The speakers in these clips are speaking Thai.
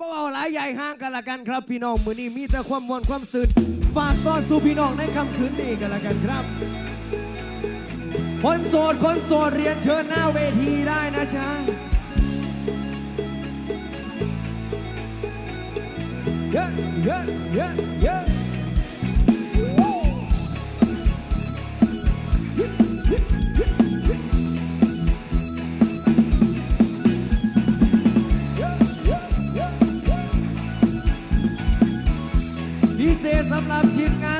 บ่เอาหลายใหญ่ห้างกันละกันครับ พี่น้องมือนี้มีแต่ความมวนความซึ้นฝากต้อนสู่พี่น้องในคำคืนนี้กันละกันครับ คนโสดคนโสดเรียนเชิญหน้าเวทีได้นะจ๊ะเยอะเยอะเยอะเยอะ ทีมงาน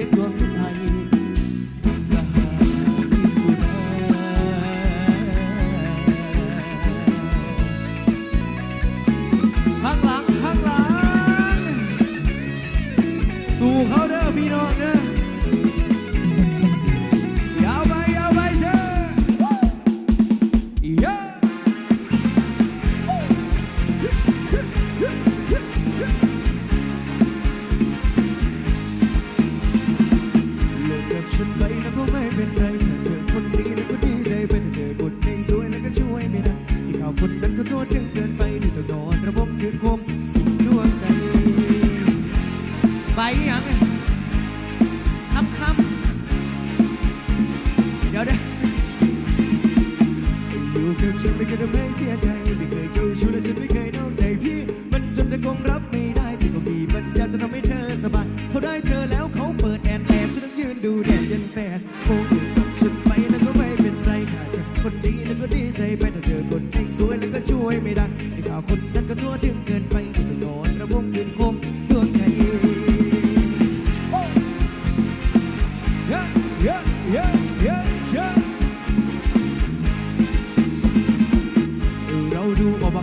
眼光 como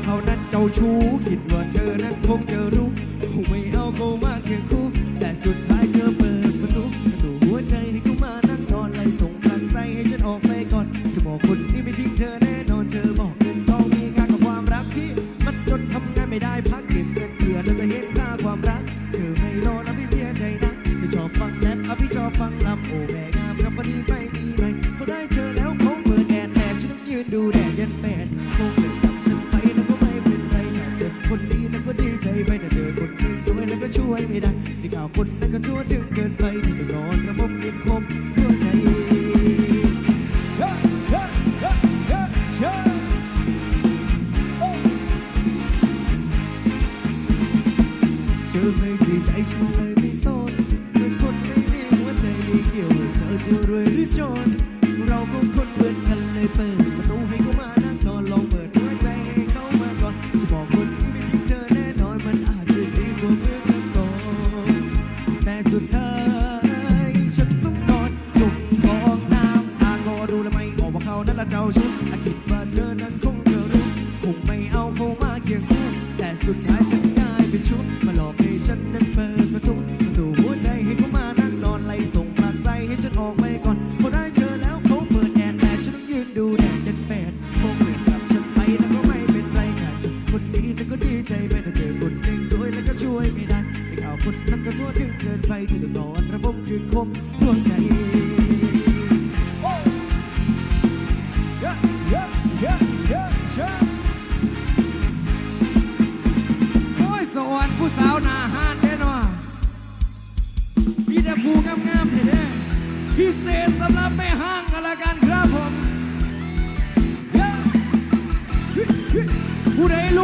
เขานั้นเจ้าชู้คิดว่าเธอนั้นคงจะรู้ วยไม่ได้ที่ข่าวคนนั้นก็าชั่วถึงเกินไป ฉันง่ายเป็นชุดมาหลอก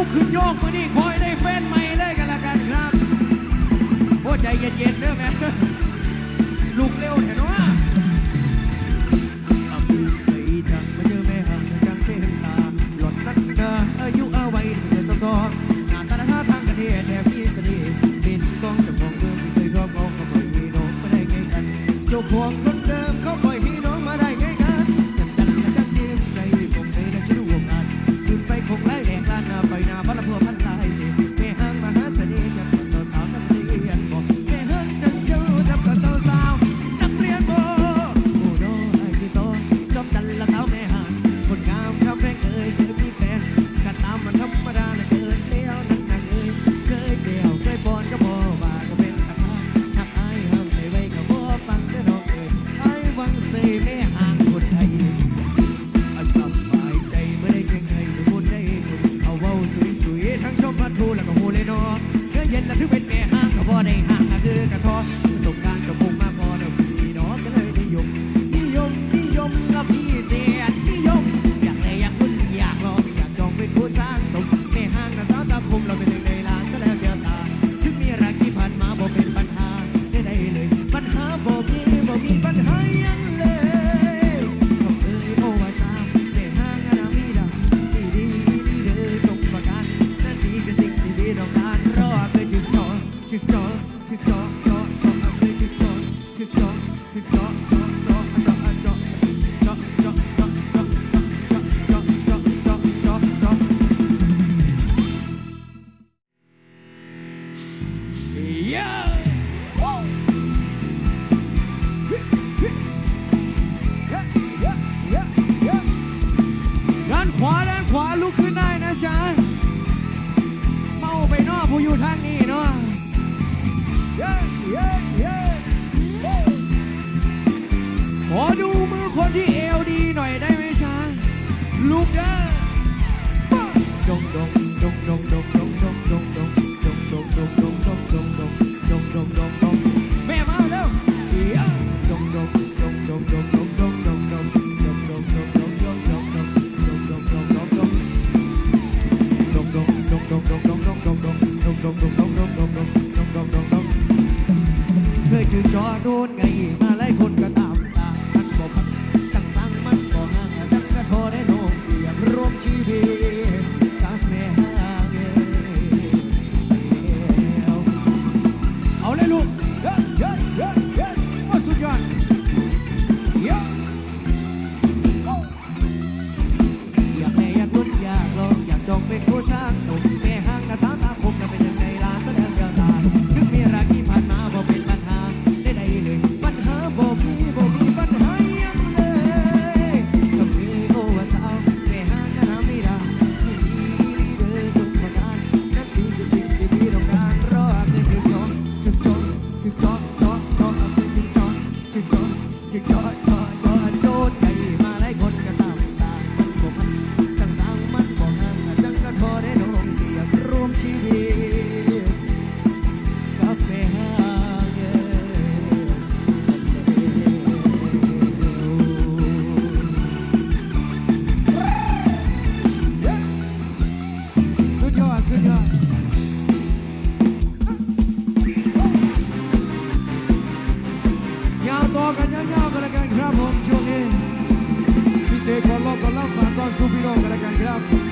กขึ้นโยกมือนี่คอยได้แฟนใหม่เลยกันละกันครับโอ้ใจเย็นๆเด้อแม่ลุกเร็วเห็นว่ตื่หัเต็มตาหลอดนักดาอายุอาวัเดือนสองหน้าตาหน้ทางกันเทแดบมีเสน่ห์นกองจำลองเมืองเคยรอบเอาเข้าไมีโนไม่ได้กันเจ้าของรถานขวาด้านขวาลุกขึ้นได้นะจ๊ะเมาไปนอกผู้อยู่ทางนี้เนาะเย้เย้เย้ขอดูมือคนที่เอวดีหน่อยได้ไหมจ๊ะลุกเด้อดงดงดงดงดงดงดงดงดงดงดงดงดงดงดงดง จอโดนไง Chicago, but I can grab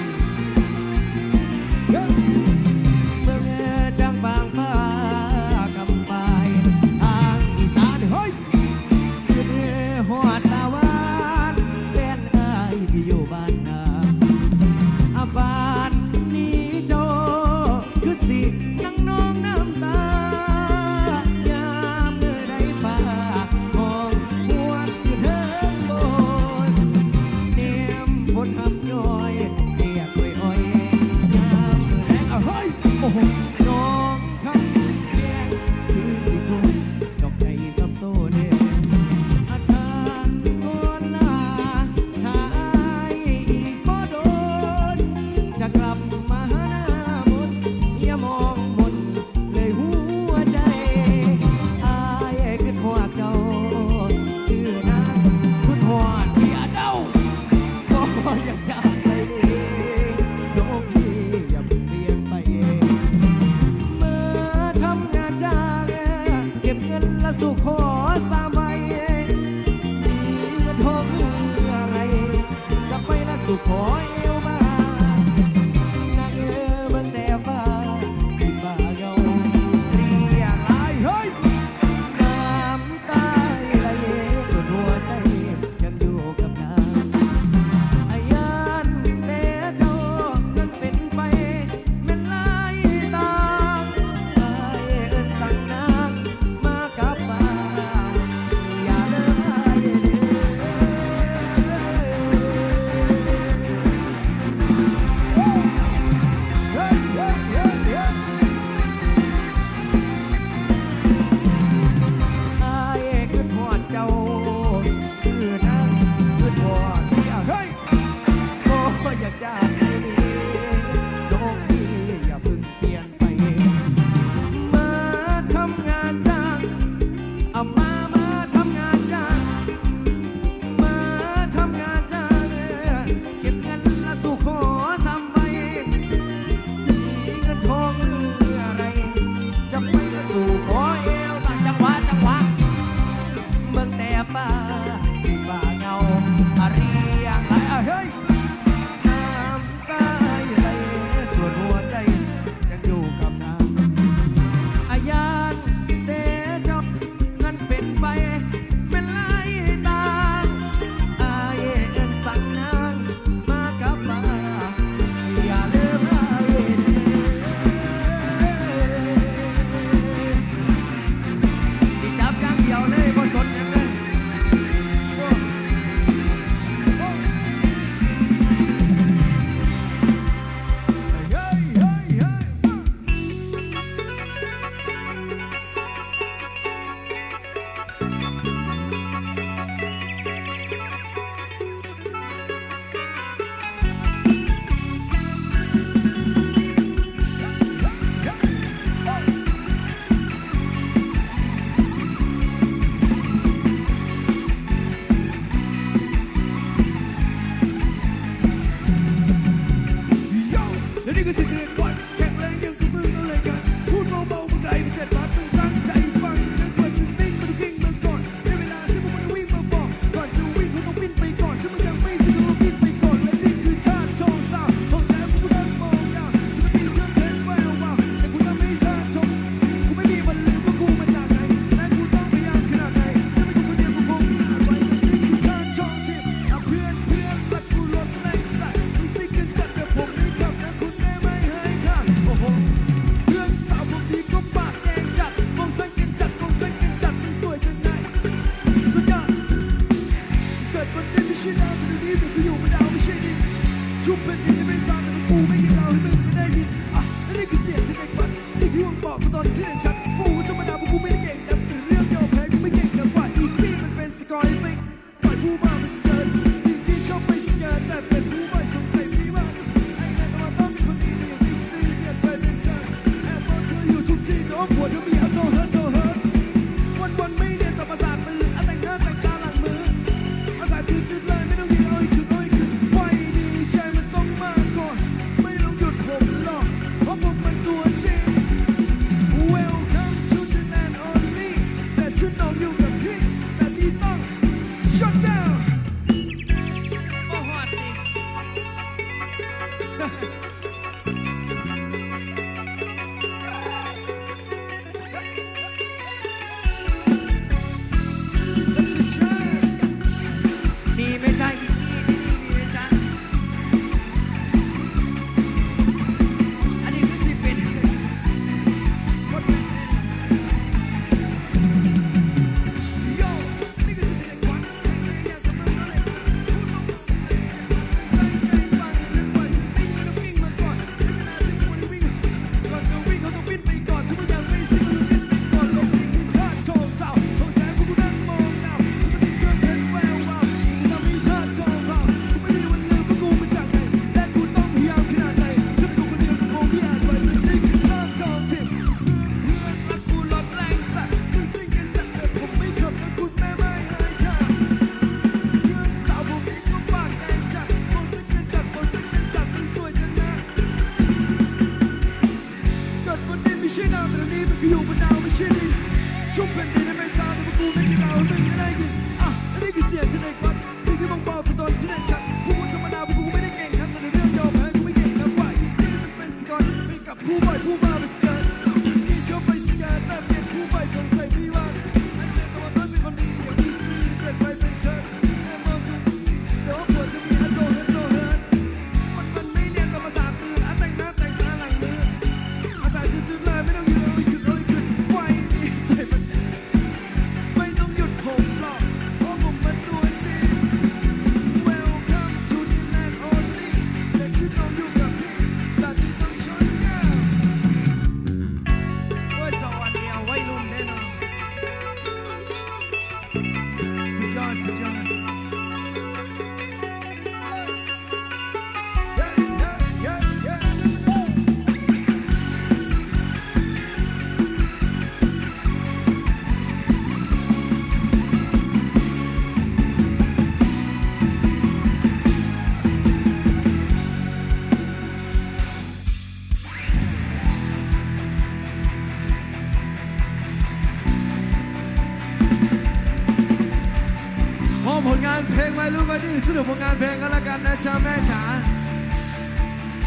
พลงไว้รู้มาดีสนุกกับงานเพลงกันละกันนะจ๊ะแม่จ๋า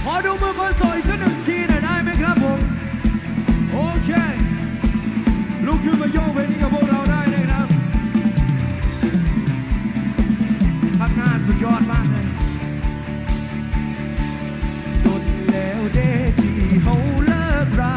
ขอดูมือคนสวยสักหนึ่งทีหน่อยได้ไหมครับผม โอเค ลุกขึ้นมาโยกเพลงนี้กับพวกเราได้นะครับพักหน้าสุดยอดมากเลยดนแล้วเดที่เขาเลิกรา